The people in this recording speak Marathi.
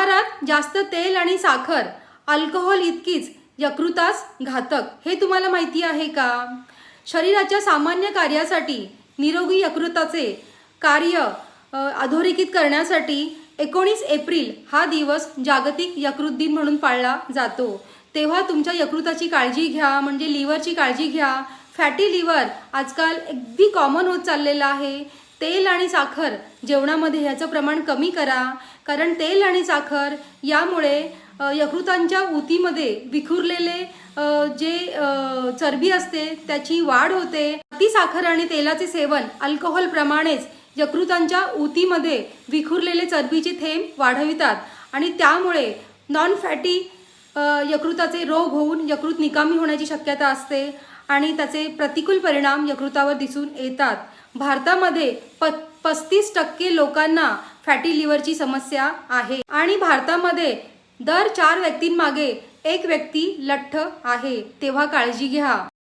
आहारात जास्त तेल आणि साखर अल्कोहोल इतकीच यकृतास घातक. हे तुम्हाला माहिती आहे का? शरीराच्या सामान्य कार्यासाठी निरोगी यकृताचे कार्य अधोरेखित करण्यासाठी एकोणीस एप्रिल हा दिवस जागतिक यकृत दिन म्हणून पाळला जातो. तेव्हा तुमच्या यकृताची काळजी घ्या म्हणजे लिव्हरची काळजी घ्या. फॅटी लिव्हर आजकाल अगदी कॉमन होत चाललेलं आहे. तेल आणि साखर जेवणामध्ये ह्याचं प्रमाण कमी करा. कारण तेल आणि साखर यामुळे यकृतांच्या ऊतीमध्ये विखुरलेले जे चरबी असते त्याची वाढ होते. अति साखर आणि तेलाचे सेवन अल्कोहोलप्रमाणेच यकृतांच्या ऊतीमध्ये विखुरलेले चरबीचे थेंब वाढवितात. आणि त्यामुळे नॉन फॅटी यकृताचे रोग होऊन यकृत निकामी होण्याची शक्यता असते आणि त्याचे प्रतिकूल परिणाम यकृतावर दिसून येतात. भारतामध्ये प पस्तीस टक्के लोकांना फॅटी लिव्हरची समस्या आहे आणि भारतामध्ये दर चार व्यक्तींमागे एक व्यक्ती लठ्ठ आहे. तेव्हा काळजी घ्या.